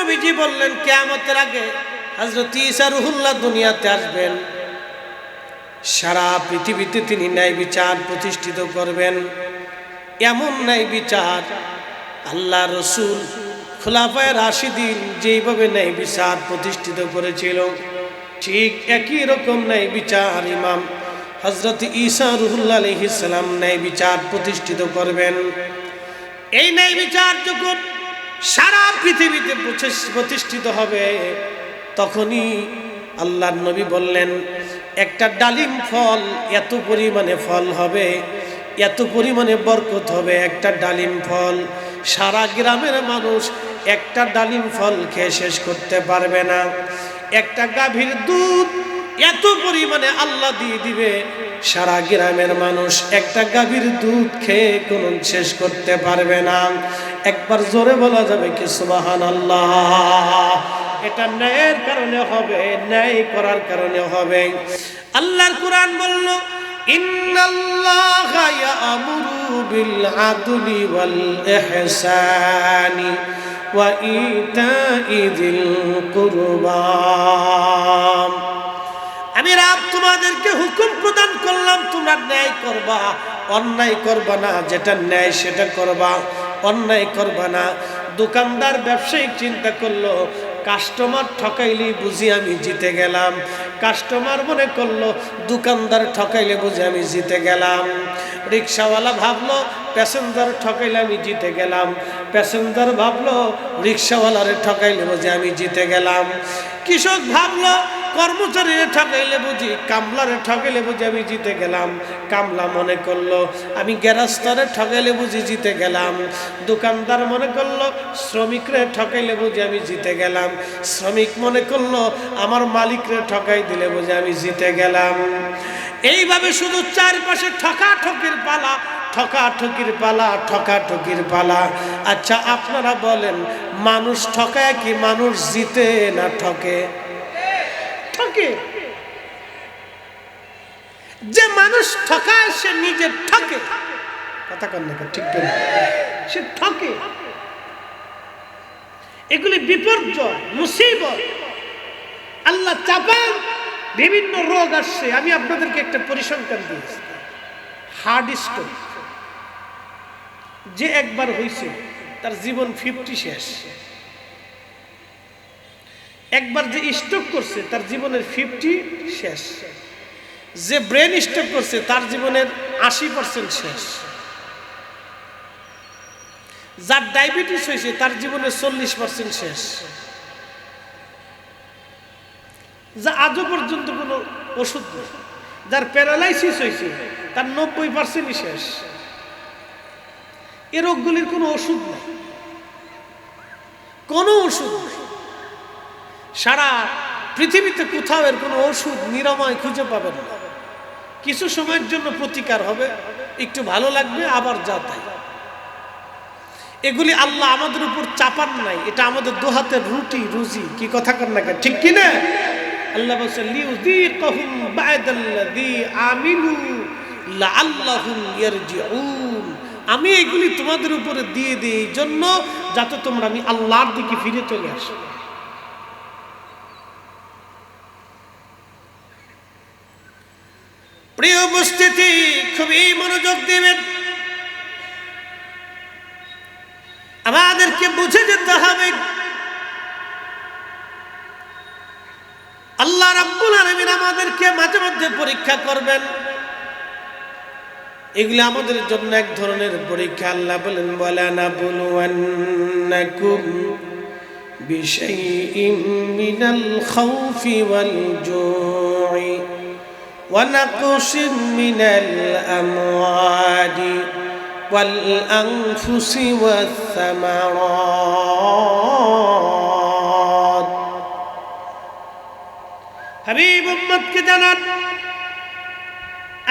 নবীজি বললেন, কেয়ামতের আগে হজরত ইসা রুহুল্লাহ দুনিয়াতে আসবেন। সারা পৃথিবীতে তিনি ন্যায় বিচার প্রতিষ্ঠিত করবেন। এমন ন্যায় বিচার আল্লাহ রসুল খোলাফায় রাশিদিন যেইভাবে ন্যায় বিচার প্রতিষ্ঠিত করেছিল, ঠিক একই রকম ন্যায় বিচার ইমাম হজরত ঈসা রুহুল্লাহ আলহিসাম ন্যায় বিচার প্রতিষ্ঠিত করবেন। এই ন্যায় বিচার যখন সারা পৃথিবীতে প্রতিষ্ঠ- প্রতিষ্ঠিত হবে। তখনই আল্লাহর নবী বললেন, একটা ডালিম ফল এত পরিমাণে ফল হবে, এত পরিমাণে বরকত হবে একটা ডালিম ফল। সারা গ্রামের মানুষ একটা ডালিম ফল খেয়ে শেষ করতে পারবে না। একটা গাভীর দুধ এত পরিমাণে আল্লাহ দিয়ে দিবে। সারা গ্রামের মানুষ একটা গাভীর দুধ খেয়ে কোন শেষ করতে পারবে না। একবার জোরে বলা যাবে কি সুবাহান আল্লাহ এটা ন্যায়ের কারণে হবে, ন্যায় করার কারণে হবে। আল্লাহর কোরআন বলল, ইন্নাল্লাহা ইয়ামুরু বিল ওয়া কুরবা তোমাদেরকে হুকুম প্রদান করলাম, তোমরা ন্যায় করবা। অন্যায় করবা না, যেটা ন্যায় সেটা করবা। অন্যায় করবা না। দোকানদার, ব্যবসায়িক চিন্তা করল, কাস্টমার ঠকাইলে বুঝি আমি জিতে গেলাম। কাস্টমার মনে করল, দোকানদার ঠকাইলে বুঝি আমি জিতে গেলাম। রিক্সাওয়ালা ভাবলো, প্যাসেঞ্জার ঠকাইলে আমি জিতে গেলাম। প্যাসেঞ্জার ভাবলো, রিক্সাওয়ালারে ঠকাইলে বুঝি আমি জিতে গেলাম। কৃষক ভাবলো কর্মচারীরে ঠকাইলে বুঝি, কামলারে ঠকাইলে বুঝি আমি জিতে গেলাম। কামলা মনে করল, আমি গ্যারাস্তরে ঠকাইলে বুঝি জিতে গেলাম। দোকানদার মনে করল, শ্রমিকরে ঠকাইলে বুঝি আমি জিতে গেলাম। শ্রমিক মনে করল, আমার মালিকরে ঠকাই দিলে বুঝি আমি জিতে গেলাম। এইভাবে শুধু চারপাশে ঠকা ঠকির পালা ঠকা ঠকির পালা ঠকা ঠকির পালা। আচ্ছা আপনারা বলেন, মানুষ ঠকায় কি মানুষ জিতে না ঠকে? ঠকে। যে মানুষ ঠকায়, সে নিজে ঠকে। কথা কন না ঠিক সে ঠকে। এগুলি বিপর্যয়, মুসিবত। আল্লাহ চাপান বিভিন্ন রোগ আসছে। আমি আপনাদেরকে একটা পরিসংখ্যান দিয়েছি। হার্ড স্ট্রোক যে একবার হয়েছে তার জীবন ফিফটি শেষ। একবার যে স্ট্রোক করছে, তার জীবনের ফিফটি শেষ। যে ব্রেন স্ট্রোক করছে, তার জীবনের আশি পার্সেন্ট শেষ। যার ডায়াবেটিস হয়েছে, তার জীবনের চল্লিশ পার্সেন্ট শেষ। যা আজও পর্যন্ত কোনো ওষুধ নেই, যার প্যারালাইসিস হয়েছে, তার নব্বই পার্সেন্টই শেষ। এ রোগগুলির কোনো ওষুধ নেই। কোনো ওষুধ নেই। সারা পৃথিবীতে কোথাও এর কোনো ওষুধ নিরাময় খুঁজে পাবেন না। কিছু সময়ের জন্য প্রতিকার হবে, একটু ভালো লাগবে, আবার যা তাই। এগুলি আল্লাহ আমাদের উপর চাপান নাই, এটা আমাদের দোহাতের রুটি, রুজি, কি কথা কর না ঠিক কি না? আল্লাহ বলছে, লিউযীকাহুম বা'দাল্লাযী আমিলু লাআল্লাহুম ইয়ারজিউন। আমি এগুলি তোমাদের উপরে দিয়ে দিই জন্য যাতে তোমরা আমি আল্লাহর দিকে ফিরে চলে আসো। প্রিয় উপস্থিতি, খুবই মনোযোগ দেবেন। আমাদেরকে বুঝে যেতে হবে। আল্লাহ রাব্বুল আলামিন আমাদেরকে মাঝে মধ্যে পরীক্ষা করবেন। এগুলো আমাদের জন্য এক ধরনের পরীক্ষা। আল্লাহ বলেন বুলুয়ান্নাকুম বিশাইইম মিনাল খাউফি ওয়াল জু'i ونقص من الأموال والأنفس والثمرات হাবিব উম্মতকে জানান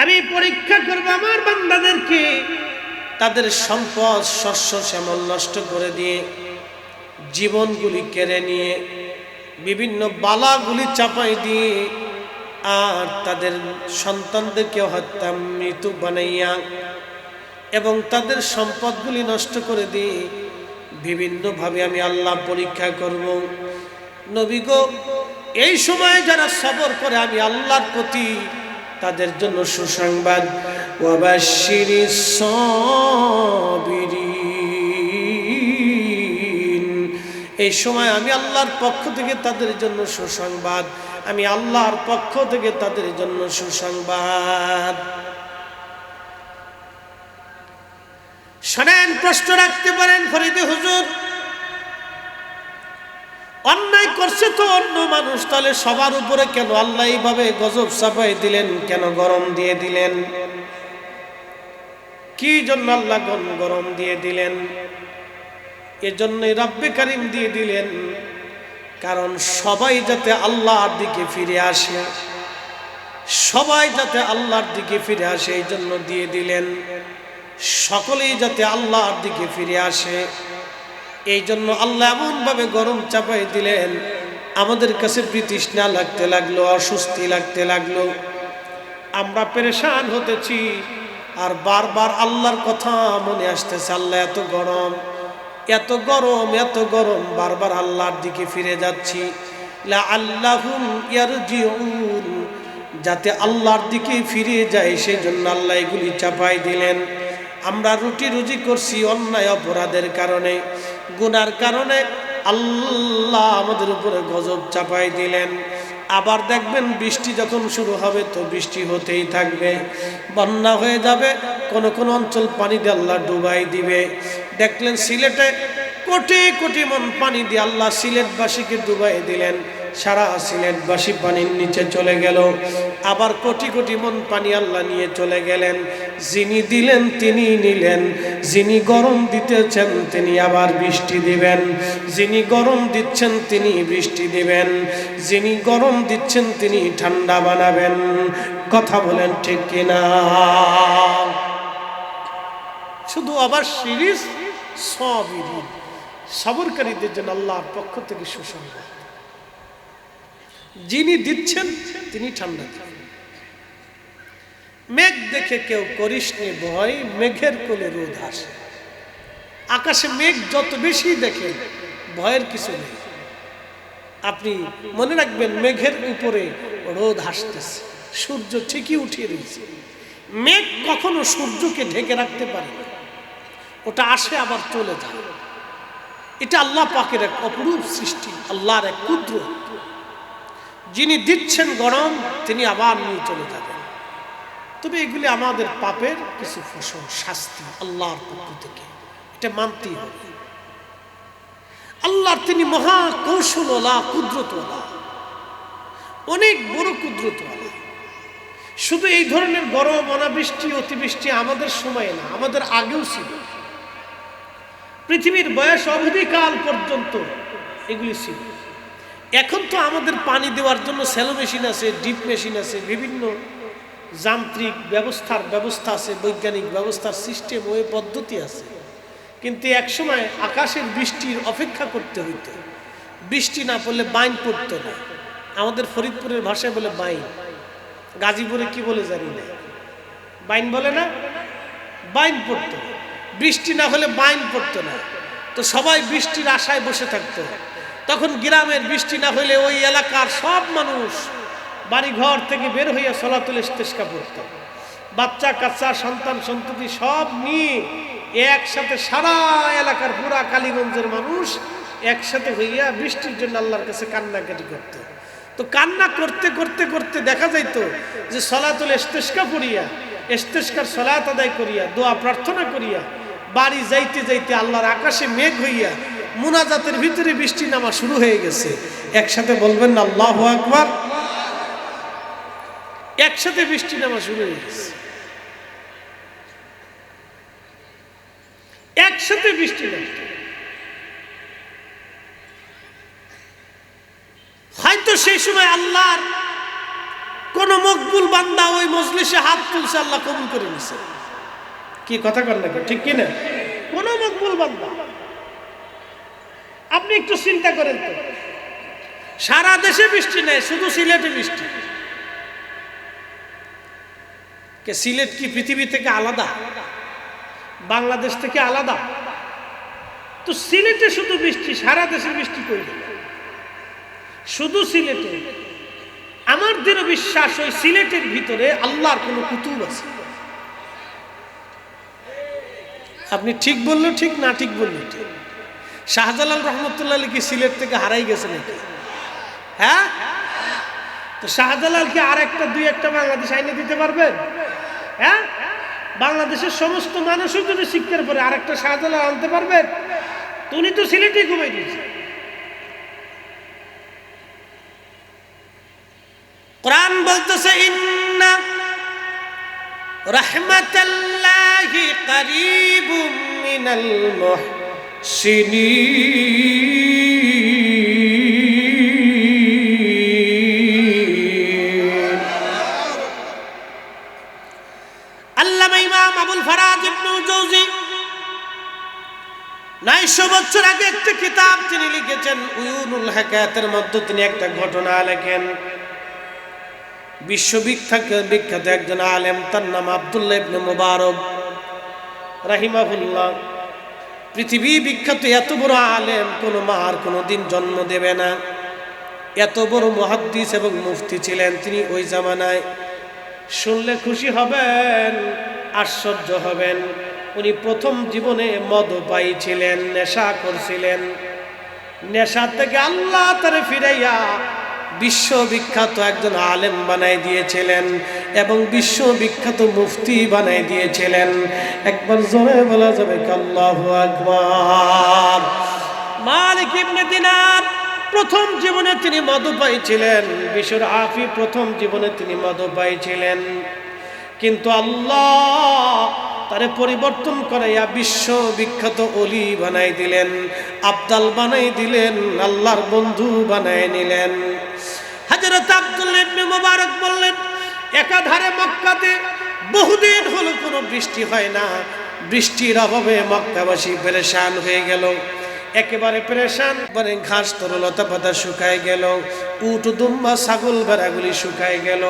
আমি পরীক্ষা করব আমার বান্দাদেরকে তাদের সম্পদ শস্য শ্যামল নষ্ট করে দিয়ে জীবনগুলি কেড়ে নিয়ে বিভিন্ন বালাগুলি চাপাই দিয়ে আর তাদের সন্তানদেরকে হত্যা মৃত্যু বানাইয়া এবং তাদের সম্পদগুলি নষ্ট করে দিই বিভিন্নভাবে আমি আল্লাহ পরীক্ষা করব। নবী গো, এই সময় যারা সবর করে আমি আল্লাহর প্রতি তাদের জন্য সুসংবাদ। সাবিরিন। এই সময় আমি আল্লাহর পক্ষ থেকে তাদের জন্য সুসংবাদ। আমি আল্লাহর পক্ষ থেকে তাদের জন্য সুসংবাদ। শোনেন, প্রশ্ন রাখতে পারেন ফরিদে হুজুর। অন্যায় করছে তো অন্য মানুষ, তাহলে সবার উপরে কেন আল্লাহ এইভাবে গজব চাপাই দিলেন, কেন গরম দিয়ে দিলেন? কি জন্য আল্লাহ গরম দিয়ে দিলেন? এজন্যই রাব্বে কারিম দিয়ে দিলেন। কারণ সবাই যাতে আল্লাহর দিকে ফিরে আসে, সবাই যাতে আল্লাহর দিকে ফিরে আসে এই জন্য দিয়ে দিলেন। সকলেই যাতে আল্লাহর দিকে ফিরে আসে, এই জন্য আল্লাহ এমনভাবে গরম চাপাই দিলেন, আমাদের কাছে বিতৃষ্ণা লাগতে লাগল, অস্বস্তি লাগতে লাগল। আমরা পেরেশান হতেছি, আর বারবার আল্লাহর কথা মনে আসতেছে, আল্লাহ এত গরম। এত গরম এত গরম, বারবার আল্লাহর দিকে ফিরে যাচ্ছি। যাতে আল্লাহর দিকে ফিরে যায় সেই জন্য আল্লাহ এগুলি চাপাই দিলেন। আমরা রুটি রুজি করছি অন্যায় অপরাধের কারণে, গুনার কারণে আল্লাহ আমাদের উপরে গজব চাপাই দিলেন। আবার দেখবেন বৃষ্টি যখন শুরু হবে, তো বৃষ্টি হতেই থাকবে। বন্যা হয়ে যাবে, কোন কোন অঞ্চল পানি আল্লাহ ডুবাই দিবে। দেখলেন সিলেটে কোটি কোটি মন পানি দিয়ে আল্লাহ সিলেটবাসীকে ডুবাই দিলেন। সারা সিলেটবাসী পানির নিচে চলে গেল। আবার কোটি কোটি মন পানি আল্লাহ নিয়ে চলে গেলেন। যিনি দিলেন তিনি নিলেন। যিনি গরম দিতেছেন তিনি আবার বৃষ্টি দিবেন। যিনি গরম দিচ্ছেন তিনি বৃষ্টি দিবেন। যিনি গরম দিচ্ছেন তিনি ঠান্ডা বানাবেন। কথা বলেন ঠিক কিনা? শুধু আবার সিরিজ সবিরি সবরকারীদের জন্য আল্লাহর পক্ষ থেকে সুসংবাদ। যিনি দিচ্ছেন, তিনি ঠান্ডা মেঘ দেখে কেউ করিস ভয়, মেঘের কোলে রোদ আসে। আকাশে মেঘ যত বেশি দেখেন ভয়ের কিছু নেই। আপনি মনে রাখবেন, মেঘের উপরে রোদ হাসতেছে সূর্য ঠিকই উঠিয়ে রয়েছে মেঘ কখনো সূর্যকে ঢেকে রাখতে পারে না। ওটা আসে আবার চলে যায়। এটা আল্লাহ পাকের এক অপরূপ সৃষ্টি, আল্লাহর এক ক্ষুদ্র যিনি দিচ্ছেন গরম, তিনি আবার নিয়ে চলে যাবেন। তবে এগুলি আমাদের পাপের কিছু ফসল, শাস্তি আল্লাহর পক্ষ থেকে। এটা মানতেই হবে। আল্লাহর তিনি মহা কৌশলওয়ালা, কুদরতওয়ালা। অনেক বড় কুদরতওয়ালা। শুধু এই ধরনের গরম, অনাবৃষ্টি, অতিবৃষ্টি আমাদের সময় না, আমাদের আগেও ছিল। পৃথিবীর বয়স অবধিকাল পর্যন্ত এগুলি ছিল। এখন তো আমাদের পানি দেওয়ার জন্য স্যালো মেশিন আছে, ডিপ মেশিন আছে, বিভিন্ন যান্ত্রিক ব্যবস্থার ব্যবস্থা আছে, বৈজ্ঞানিক ব্যবস্থার সিস্টেম, ওই পদ্ধতি আছে। কিন্তু একসময় আকাশের বৃষ্টির অপেক্ষা করতে হইতো। বৃষ্টি না পড়লে বাইন পড়তো না। আমাদের ফরিদপুরের ভাষায় বলে বাইন। গাজীপুরে কি বলে জানি না। বাইন বলে না? বাইন পড়তো। বৃষ্টি না হলে মাইন পড়তো না। তো সবাই বৃষ্টির আশায় বসে থাকতো। তখন গ্রামের বৃষ্টি না হলে ওই এলাকার সব মানুষ বাড়ি ঘর থেকে বের হইয়া সলাতুল ইস্তেস্কা পড়ত। বাচ্চা, কাচ্চা, সন্তান, সন্ততি সব নিয়ে একসাথে সারা এলাকার পুরা কালীগঞ্জের মানুষ একসাথে হইয়া বৃষ্টির জন্য আল্লাহর কাছে কান্নাকাটি করত। তো কান্না করতে করতে করতে দেখা যাইতো যে সলাতুল ইস্তেস্কা পড়িয়া ইস্তেস্কার সলাত আদায় করিয়া, দোয়া প্রার্থনা করিয়া বাড়ি যাইতে যাইতে আল্লাহর আকাশে মেঘ হইয়া মুনাজাতের ভিতরে বৃষ্টি নামা শুরু হয়ে গেছে। একসাথে বলবেন না, আল্লাহ আকবার। একসাথে বৃষ্টি নামা শুরু হয়ে গেছে। একসাথে বৃষ্টি হয়তো সেই সময় আল্লাহর কোন মকবুল বান্দা ওই মজলিসে হাত তুলছে, আল্লাহ কবুল করে নিছে। কি কথা কর নাকি? ঠিক কিনা? কোন মকবুল বান্দা। আপনি একটু চিন্তা করেন তো। সারা দেশে বৃষ্টি নেই, শুধু সিলেটে বৃষ্টি। কে সিলেট কি পৃথিবী থেকে আলাদা? বাংলাদেশ থেকে আলাদা? তো সিলেটে শুধু বৃষ্টি, সারা দেশে বৃষ্টি কই শুধু সিলেটে। আমার দৃঢ় বিশ্বাস ওই সিলেটের ভিতরে আল্লাহর কোনো কুতুব আছে। আপনি ঠিক বললেও ঠিক না ঠিক বললেও ঠিক শাহজালাল রহমতুল্লাহ কি সিলেট থেকে হারাই গেছে নাকি? হ্যাঁ? তো শাহজালালকে আর একটা, দুই একটা বাংলাদেশ আইনে দিতে পারবেন হ্যাঁ? বাংলাদেশের সমস্ত মানুষও যদি শিক্ষার পরে আর একটা শাহজালাল আনতে পারবেন উনি তো সিলেটেই ঘুমাই দিয়েছে। কোরআন বলতেছে, ইন্না রহমতাল্লাহি করিবুম মিনাল মুহসিনিন। আল্লামা ইমাম আবুল ফারাজ ইবনুল জৌজি নয়শো বছর আগে একটা কিতাব তিনি লিখেছেন, উয়ুনুল হাকায়াতের মধ্যে তিনি একটা ঘটনা লেখেন। বিশ্ববিখ্যাত, বিখ্যাত একজন আলেম, তার নাম আবদুল্লাহ ইবনে মুবারক। রাহিমাহুল্লাহ, পৃথিবী বিখ্যাত এত বড় আলেম, কোনো মার কোনো দিন জন্ম দেবে না। এত বড় মহাদ্দিস এবং মুফতি ছিলেন তিনি ওই জামানায়। শুনলে খুশি হবেন, আশ্চর্য হবেন। উনি প্রথম জীবনে মদপাই ছিলেন নেশা করছিলেন। নেশা থেকে আল্লাহ তারে ফিরাইয়া বিশ্ববিখ্যাত একজন আলেম বানাই দিয়েছিলেন এবং বিশ্ববিখ্যাত মুফতি বানাই দিয়েছিলেন। একবার জোরে বলা যাবে আল্লাহু আকবার। মালিক ইবনে দিনার প্রথম জীবনে তিনি মদপাই ছিলেন বিশ্বর আফি প্রথম জীবনে তিনি মদপাই ছিলেন কিন্তু আল্লাহ তারে পরিবর্তন করাইয়া বিশ্ব বিখ্যাত অলি বানাই দিলেন, আবদাল বানাই দিলেন, আল্লাহর বন্ধু বানাই নিলেন। হযরত আব্দুল ইবনে মুবারক বললেন, একাধারে মক্কাতে বহুদিন হলো কোনো বৃষ্টি হয় না। বৃষ্টির অভাবে মক্কাবাসী পেরেশান হয়ে গেল। একেবারে পেরেশান মানে ঘাস তরলতা পাতা শুকায় গেল, উট দুম্বা ছাগল বেড়াগুলি শুকায় গেল।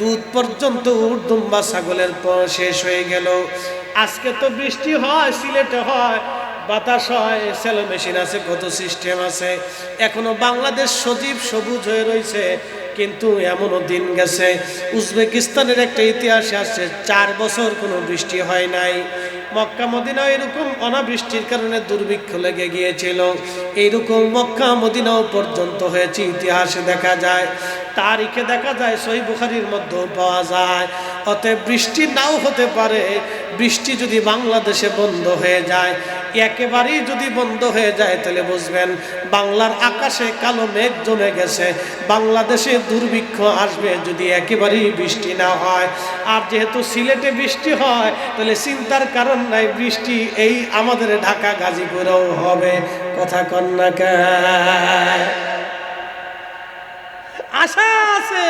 দুধ পর্যন্ত উর্দুম্বা ছাগলের পর শেষ হয়ে গেল। আজকে তো বৃষ্টি হয়, সিলেটে হয়, বাতাস হয়, সেলো মেশিন আছে, কত সিস্টেম আছে। এখনও বাংলাদেশ সজীব সবুজ হয়ে রয়েছে, কিন্তু এমনও দিন গেছে। উজবেকিস্তানের একটা ইতিহাসে আসছে, চার বছর কোনো বৃষ্টি হয় নাই। মক্কা মদিনা এরকম অনাবৃষ্টির কারণে দুর্ভিক্ষ লেগে গিয়েছিল। এইরকম মক্কা মদিনাও পর্যন্ত হয়েছে, ইতিহাসে দেখা যায়, তারিখে দেখা যায় সই বুখারির মধ্যেও পাওয়া যায়। অতএব বৃষ্টি নাও হতে পারে, বৃষ্টি যদি বাংলাদেশে বন্ধ হয়ে যায় একেবারেই যদি বন্ধ হয়ে যায়, তাহলে বুঝবেন বাংলার আকাশে কালো মেঘ জমে গেছে, বাংলাদেশে দুর্ভিক্ষ আসবে যদি একেবারেই বৃষ্টি না হয়। আর যেহেতু সিলেটে বৃষ্টি হয়, তাহলে চিন্তার কারণ নাই, বৃষ্টি এই আমাদের ঢাকা, গাজীপুরেও হবে। কথা কন্যা আশা আছে,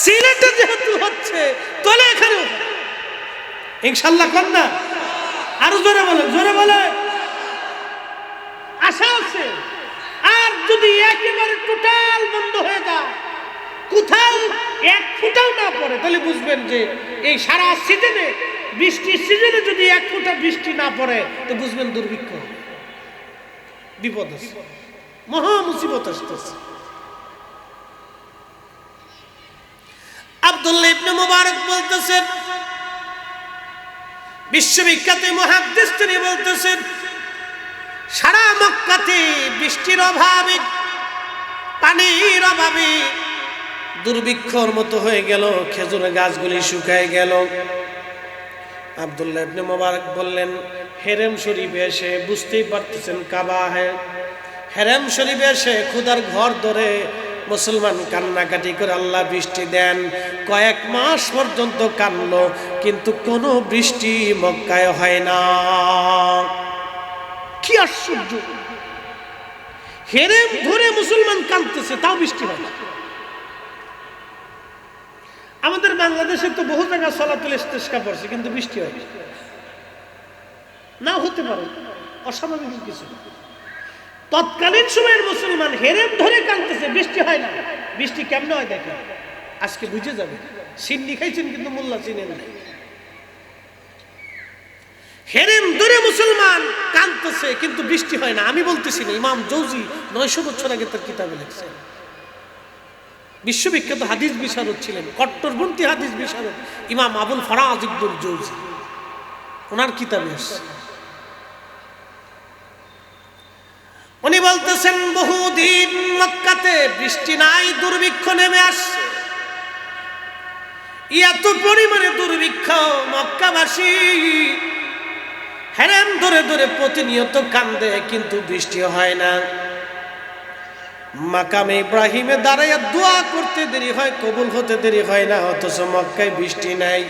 সিলেটে যেহেতু হচ্ছে, তাহলে এখানেও হবে। ইনশাল্লাহ কন্যা আরও জোরে বলে জোরে বলে। আশা আছে? আর যদি একেবারে টোটাল বন্ধ হয়ে যায়, কোথাও এক ফুটাও না পড়ে, তাহলে বুঝবেন যে এই সারা সিজনে, বৃষ্টির সিজনে যদি এক ফুটা বৃষ্টি না পড়ে, তো বুঝবেন দুর্ভিক্ষ। বিপদ আছে। মহা মুসিবত আসতেছে। আব্দুল্লাহ ইবনে মুবারক বলতেছেন বিশ্ববিখ্যাত মহাদ্দেশ তিনি বলতেছেন, সারা মক্কাতে বৃষ্টির অভাবে, পানির অভাবে দুর্ভিক্ষর মতো হয়ে গেল, খেজুর গাছগুলি শুকায় গেল। আবদুল্লাহ ইবনে মোবারক বললেন, হেরেম শরীফে এসে বুঝতেই পারতেছেন কাবা হ্যাঁ হেরেম শরীফে এসে খুদার ঘর ধরে মুসলমান কান্নাকাটি করে আল্লাহ বৃষ্টি দেন কয়েক মাস পর্যন্ত কানলো কিন্তু কোনো বৃষ্টি মক্কায় হয় না কি আশ্চর্য হেরেম ধরে মুসলমান কাঁদতেছে, তাও বৃষ্টি হয় না আমাদের বাংলাদেশে তো বহু জায়গা সলাতুল ইস্তেস্কা পড়ছে, কিন্তু বৃষ্টি হয় না। হতে পারে, অস্বাভাবিক কিছু। তৎকালীন সময়ের মুসলমান হেরেম ধরে কাঁদতেছে, বৃষ্টি হয় না। বৃষ্টি কেমন হয় দেখেন? আজকে বুঝে যাবে। সিন্নি খাইছেন কিন্তু মোল্লা চিনেন নাই হেরেম দূরে মুসলমান কাঁদতেছে, কিন্তু বৃষ্টি হয় না। আমি বলতেছি না, ইমাম জৌজি নয়শো বছর আগে তার কিতাবে লিখছেন। বিশ্ববিখ্যাত হাদিস বিশারদ ছিলেন, কট্টরপন্থী হাদিস বিশারদ, ইমাম আবুল ফরাজ ইকদুল জৌজি। ওনার কিতাবে আসছে উনি বলতেছেন বহুদিন মক্কাতে, বৃষ্টি নাই, দুর্ভিক্ষ নেমে আসছে। এত পরিমাণে দুর্ভিক্ষ মক্কাবাসী হেরেন ধরে ধরে প্রতিনিয়ত কান্দে, কিন্তু বৃষ্টি হয় না। মাকামে ইব্রাহিমে দাঁড়াইয়া দোয়া করতে দেরি হয়, কবুল হতে দেরি হয় না, অথচ মক্কায় বৃষ্টি নাই।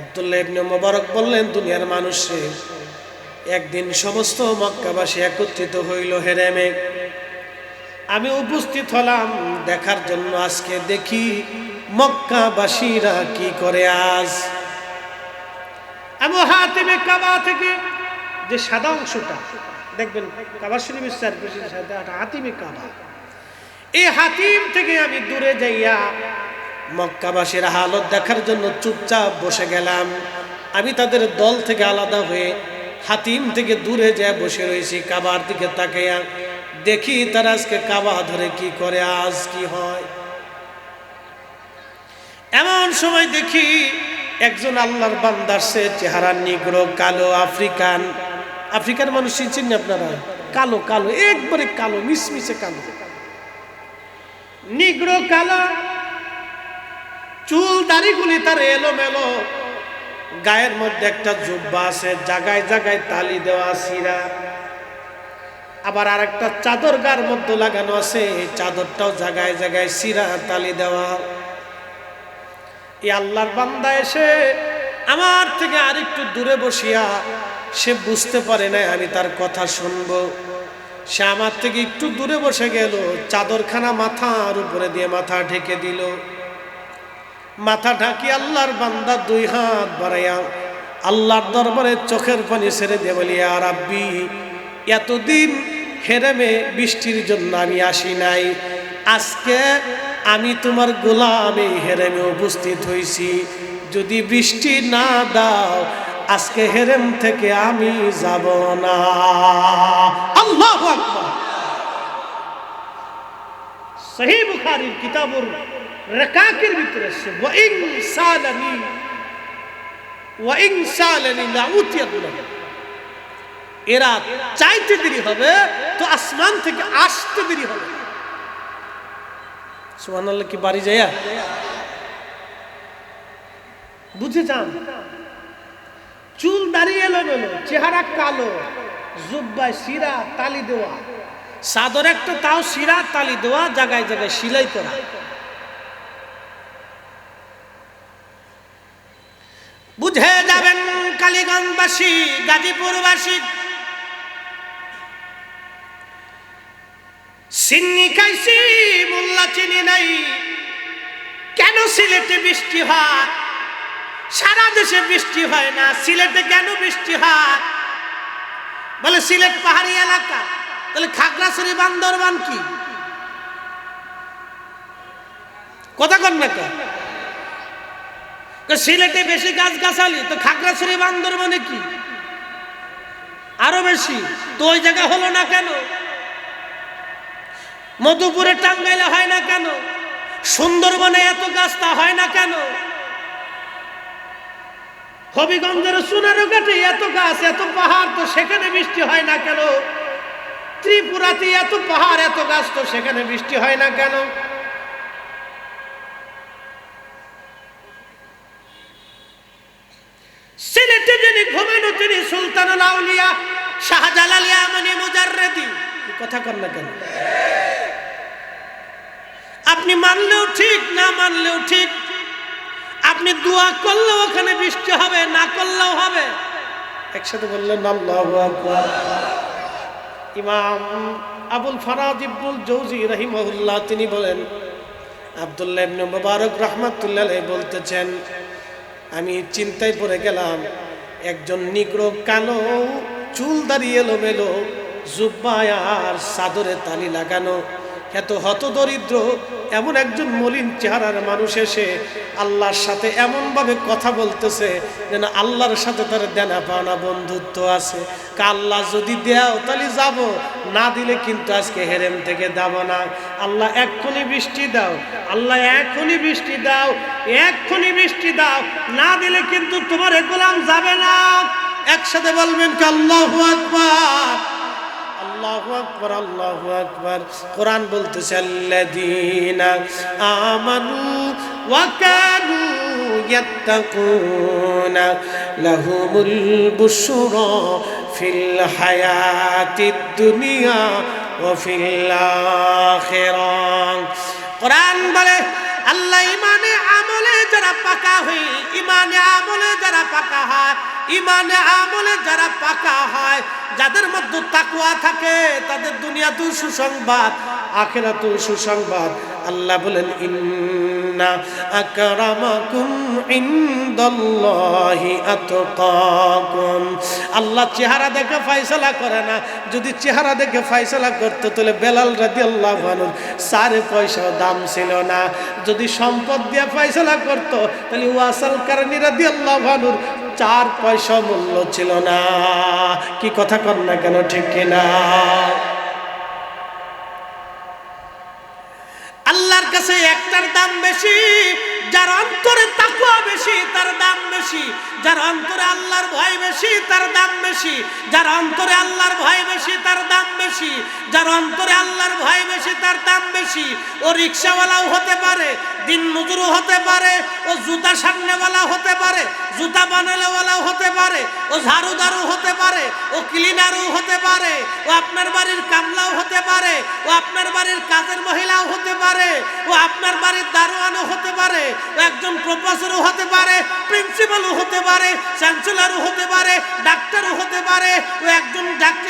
আব্দুল্লাহ ইবনে মোবারক বললেন, দুনিয়ার মানুষে একদিন সমস্ত মক্কাবাসী একত্রিত হইল হেরেমে আমি উপস্থিত হলাম দেখার জন্য আজকে দেখি মক্কাবাসীরা কি করে আজ। আবু হাতিমে কাবা থেকে যে সাদা অংশটা, দেখবেন হাতিমে কাবা এই হাতিম থেকে আমি দূরে যাইয়া মক্কাবাসীর হালত দেখার জন্য চুপচাপ বসে গেলাম। আমি তাদের দল থেকে আলাদা হয়ে হাতিম থেকে দূরে যায়, বসে রয়েছি কাবার দিকে তাকাইয়া। দেখি তারা আজকে কাবা ধরে কি করে, আজ কি হয়। এমন সময় দেখি একজন আল্লাহর বান্দার সে চেহারা নিগ্র, কালো, আফ্রিকান। আফ্রিকার মানুষ চিনছেন না আপনারা? কালো কালো, একবারে কালো, মিশমিশে কালো। নিগ্র, কালো, চুল দাড়িগুলি তার এলোমেলো। গায়ের মধ্যে একটা জুব্বা আছে, জাগায় জাগায় তালি দেওয়া সিরা আবার আর একটা চাদর গার মধ্যে লাগানো আছে, এই চাদরটাও জাগায় জাগায় সিরা তালি দেওয়া। এই আল্লাহর বান্দা এসে আমার থেকে আরেকটু দূরে বসিয়া সে বুঝতে পারে না আমি তার কথা শুনব। সে আমার থেকে একটু দূরে বসে গেল, চাদরখানা মাথার উপরে দিয়ে মাথা ঢেকে দিল। মাথা ঢাকি আল্লাহর বান্দা দুই হাত বাড়াইয়া আল্লাহর দরবারে চোখের পানি ছেড়ে দিয়ে বলি আর আব্বি এতদিন হেরেমে বৃষ্টির জন্য আমি আসি নাই। আজকে আমি তোমার গোলামে হেরেমে উপস্থিত হয়েছি যদি বৃষ্টি না দাও, আজকে হেরেম থেকে আমি যাব না। আল্লাহ সহি বুখারীর কিতাবুর রেকাকের ভিতরে আছে ওয়া ইন সালানি ওয়া ইন সালানি লাউতিয়াতুল্লাহ এরা চাইতে দেরি হবে তো আসমান থেকে আসতে দেরি হবে। সুবহানাল্লাহ, কি বাড়ি যাইয়া? বুঝে যান। চুল দাঁড়িয়ে এলো এলোমেলো চেহারা কালো, জুব্বায় শিরা, তালি দেওয়া। চাদর একটা, তাও শিরা, তালি দেওয়া, জায়গায় জায়গায় সিলাই করা। বুঝে যাবেন কালীগঞ্জবাসী, গাজীপুরবাসী। সিন্নি খাইছি, মোল্লা চিনি নাই। কেন সিলেটে বৃষ্টি হয়? সারা দেশে বৃষ্টি হয় না। সিলেটে কেন বৃষ্টি হয়? বলে, সিলেট পাহাড়ি এলাকা। তাহলে খাগড়াছড়ি বান্দরবান কি? কথা কন না কে? সিলেটে বেশি গাছ গাছালি তো খাগড়াছড়ি, বান্দরবানে কি? আরও বেশি? তো ওই জায়গা হলো না কেন? মধুপুরে টাঙ্গাইলে হয় না কেন? সুন্দরবনে এত গাছ তা হয় না কেন? হবিগঞ্জের সোনারো ঘাটে এত গাছ, এত পাহাড়, তো সেখানে বৃষ্টি হয় না কেন? ত্রিপুরাতে এত পাহাড়, এত গাছ, তো সেখানে বৃষ্টি হয় না কেন? সিলেটে যিনি ঘুমেন, তিনি সুলতানুল আউলিয়া, শাহজালাল ইয়ামানি মুজাররেদি। কথা কর না কেন? আপনি মানলেও ঠিক, না মানলেও ঠিক। আপনি দোয়া করলেও ওখানে বৃষ্টি হবে, না করলেও হবে। একসাথে বললেন, আল্লাহু আকবার। ইমাম আবুল ফরাজ ইবনুল জৌজি রহিমহুল্লাহ, তিনি বলেন, আব্দুল্লাহ ইবনে মুবারক রহমাতুল্লাহ বলতেছেন আমি চিন্তায় পড়ে গেলাম, একজন নিগ্রো কালো চুল দাঁড়িয়ে এলোমেলো, জুব্বায় আর সাদরে তালি লাগানো। এত হতদরিদ্র, এমন একজন মলিন চেহারার মানুষ এসে আল্লাহর সাথে এমনভাবে কথা বলতেছে যেন আল্লাহর সাথে তার দেনা পাওনা বন্ধুত্ব আছে। কা আল্লাহ যদি দেও তাহলে যাব, না দিলে কিন্তু আজকে হেরেম থেকে যাব না। আল্লাহ এক্ষুনি বৃষ্টি দাও, আল্লাহ এক্ষুনি বৃষ্টি দাও, এক্ষুনি বৃষ্টি দাও, না দিলে কিন্তু তোমার গোলাম যাবে না। একসাথে বলবেন কি আল্লাহ আকবার। আল্লাহু আকবার আল্লাহু আকবার। কোরআন বলতেছে, আল্লাযীনা আমানু ওয়া কানু ইয়াত্তাকুনা লাহুমুল বুশরা ফিল হায়াতিদ দুনিয়া ওয়া ফিল আখিরাহ কোরআন পাকা হই ইমানে আমলে যারা পাকা হয়, ইমানে আমলে যারা পাকা হয়, যাদের মধ্যে তাকুয়া থাকে, তাদের দুনিয়া তো সুসংবাদ আখেরা তো সুসংবাদ। আল্লাহ বলেন, ইন্না আকরামাকুম ইনদাল্লাহি আতকাকুম। আল্লাহ চেহারা দেখে ফয়সালা করে না। যদি চেহারা দেখে ফয়সালা করতো, তাহলে বেলাল রাদিয়াল্লাহু আনহু সাড়ে পয়সাও দাম ছিল না। যদি সম্পদ দিয়ে ফয়সালা করতো, তাহলে ওয়াসাল কারণী রাদিয়াল্লাহু আনহুর চার পয়সা মূল্য ছিল না। কি কথা কর না কেন, ঠিক কিনা? কাছে একটার দাম বেশি যার অন্তরে তাকুয়া বেশি, তার দাম বেশি। যার অন্তরে আল্লাহর ভয় বেশি, তার দাম বেশি। যার অন্তরে আল্লাহর ভয় বেশি, তার দাম বেশি। যার অন্তরে আল্লাহর ভয় বেশি, তার দাম বেশি। ও রিক্সাওয়ালাও হতে পারে, দিন মজুরও হতে পারে, ও জুতা সামনেওয়ালা হতে পারে, জুতা বানালেওয়ালাও হতে পারে, ও ঝাড়ুদারও হতে পারে, ও ক্লিনারও হতে পারে, ও আপনার বাড়ির কামলাও হতে পারে, ও আপনার বাড়ির কাজের মহিলাও হতে পারে, ও আপনার বাড়ির দারোয়ানও হতে পারে একজন প্রফেসরও হতে পারে প্রিন্সিপালও হতে পারে চ্যান্সেলরও হতে পারে ডাক্তারও হতে পারে ও একজন ডাক্তার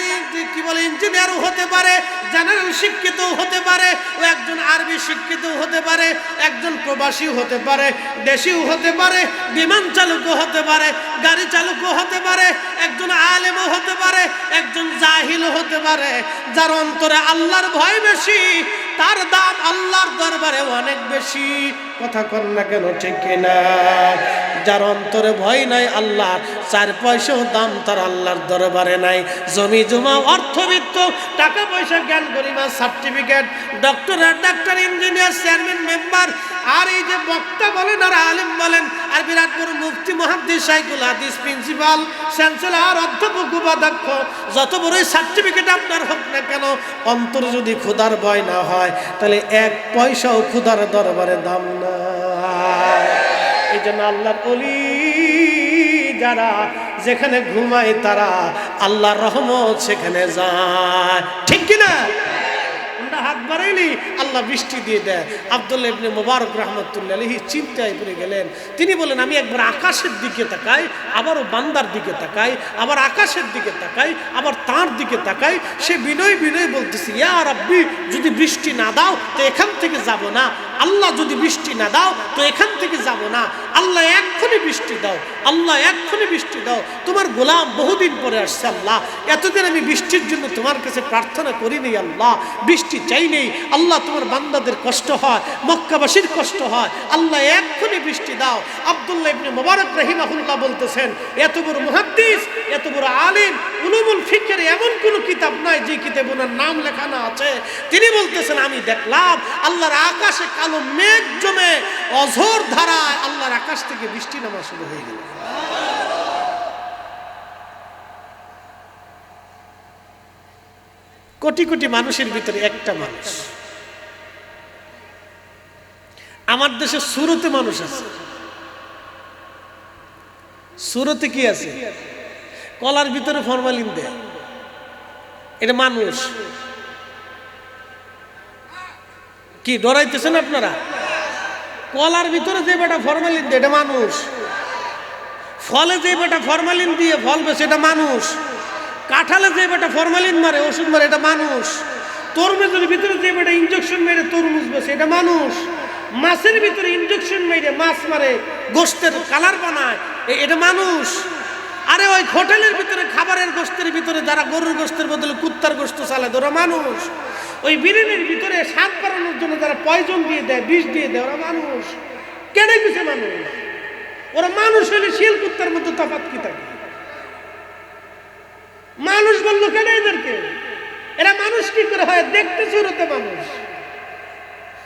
কি বলে ইঞ্জিনিয়ারও হতে পারে জেনারেল শিক্ষিতও হতে পারে ও একজন আরবি শিক্ষিতও হতে পারে একজন প্রবাসীও হতে পারে দেশিও হতে পারে বিমান চালকও হতে পারে গাড়ি চালকও হতে পারে একজন আলেমও হতে পারে একজন জাহিলও হতে পারে যার অন্তরে আল্লাহর ভয় বেশি তার দাম আল্লাহর দরবারে অনেক বেশি। কথা কর না কেন ঠিক কিনা? যার অন্তরে ভয় নাই আল্লাহ, চার পয়সাও দাম তার আল্লাহর দরবারে নাই। জমি জমা, অর্থবিত্ত টাকা পয়সা জ্ঞান গরিমা certificate doctor doctor engineer chairman member আর এই যে বক্তা বলেন আর আলেম বলেন, আর বিরাট মুফতি মহাদ্দিস সাইকুল হাদিস প্রিন্সিপাল, চ্যান্সেলর অধ্যাপক, উপাধ্যক্ষ, যত বড়ই সার্টিফিকেট আপনার হোক না কেন, অন্তর যদি ক্ষুধার ভয় না হয়, তাহলে এক পয়সাও ক্ষুধার দরবারে দাম না এই জন্য আল্লাহর অলি যারা যেখানে ঘুমায় তারা আল্লাহর রহমত সেখানে যায়। ঠিক কিনা? হাত বাড়াইলি আল্লাহ বৃষ্টি দিয়ে দেয়। আব্দুল্লাহ ইবনে মোবারক রহমতুল্লাহ আলহি চিন্তায় পড়ে গেলেন। তিনি বলেন, আমি একবার আকাশের দিকে তাকাই, আবারও বান্দার দিকে তাকাই, আবার আকাশের দিকে তাকাই, আবার তার দিকে তাকাই। সে বিনয় বিনয় বলতেছে, ইয়া রাব্বি, যদি বৃষ্টি না দাও, তো এখান থেকে যাব না। আল্লাহ যদি বৃষ্টি না দাও, তো এখান থেকে যাব না। আল্লাহ এক্ষুনি বৃষ্টি দাও, আল্লাহ এক্ষুনি বৃষ্টি দাও। তোমার গোলাম বহুদিন পরে আসছে আল্লাহ। এতদিন আমি বৃষ্টির জন্য তোমার কাছে প্রার্থনা করিনি আল্লাহ। বৃষ্টি চাই নেই আল্লাহ তোমার বান্দাদের কষ্ট হয়, মক্কাবাসীর কষ্ট হয়। আল্লাহ এক্ষুনি বৃষ্টি দাও। আব্দুল্লাহ ইবনে মোবারক রহিমাহুল্লাহ বলতেছেন, এত বড় মুহাদ্দিস, এত বড় আলিম, উলুমুল ফিকের এমন কোনো কিতাব নাই যে কিতাব ওনার নাম লেখানো আছে। তিনি বলতেছেন, আমি দেখলাম আল্লাহর আকাশে কালো মেঘ জমে, অঝোর ধারায় আল্লাহর আকাশ থেকে বৃষ্টি নামা শুরু হয়ে গেল। কোটি কোটি মানুষের ভিতরে একটা মানুষ। আমার দেশে সুরতে মানুষ আছে। সুরতে কি আছে? কলার ভিতরে ফরমালিন দেয়। এটা মানুষ। কি, ডরাইতেছেন আপনারা? কলার ভিতরে যে বেটা ফরমালিন দেয়, এটা মানুষ। ফলে যে বেটা ফরমালিন দিয়ে ফল বেছে এটা মানুষ। কাঁঠালে যে বেটা ফরমালিন মারে, ওষুধ মারে, এটা মানুষ। তরমুজের ভিতরে যে বেটা ইঞ্জেকশন মেরে তরমুজ বেছে এটা মানুষ। মাছের ভিতরে ইঞ্জেকশন মেরে মাছ মারে গোস্তের কালার বানায় এটা মানুষ। আরে ওই হোটেলের ভিতরে খাবারের গোস্তের ভিতরে যারা গরুর গোস্তের বদলে কুত্তার গোস্ত চালায়, ওরা মানুষ। ওই বিরিয়ানির ভিতরে স্বাদ বাড়ানোর জন্য যারা পয়জন দিয়ে দেয়, বিষ দিয়ে দেয়, ওরা মানুষ। কেড়ে কিছু মানুষ। ওরা মানুষ হইলে শিল কুত্তার মধ্যে তফাৎ কি থাকে? মানুষ বলল কেন এদেরকে? এরা মানুষ কি করে হয়? দেখতে শুরুতে মানুষ।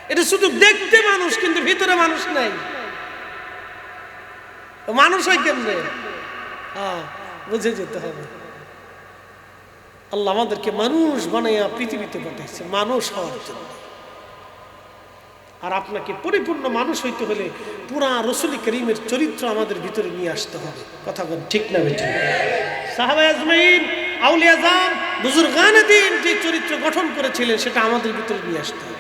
এটা শুধু দেখতে মানুষ, কিন্তু ভিতরে মানুষ নাই। মানুষ হয় কেমনে? হ্যাঁ বুঝে যেতে হবে। আল্লাহ আমাদেরকে মানুষ বানাইয়া পৃথিবীতে পাঠাইছে, মানুষ হওয়ার জন্য। আর আপনাকে পরিপূর্ণ মানুষ হইতে হলে পুরা রসুলি করিমের চরিত্র আমাদের ভিতরে নিয়ে আসতে হবে। কথা বল, ঠিক না বেঠিক সাহাবা আজমাইন, আউলিয়া জাম বুজুর্গানে দিন যে চরিত্র গঠন করেছিলেন, সেটা আমাদের ভিতরে নিয়ে আসতে হবে।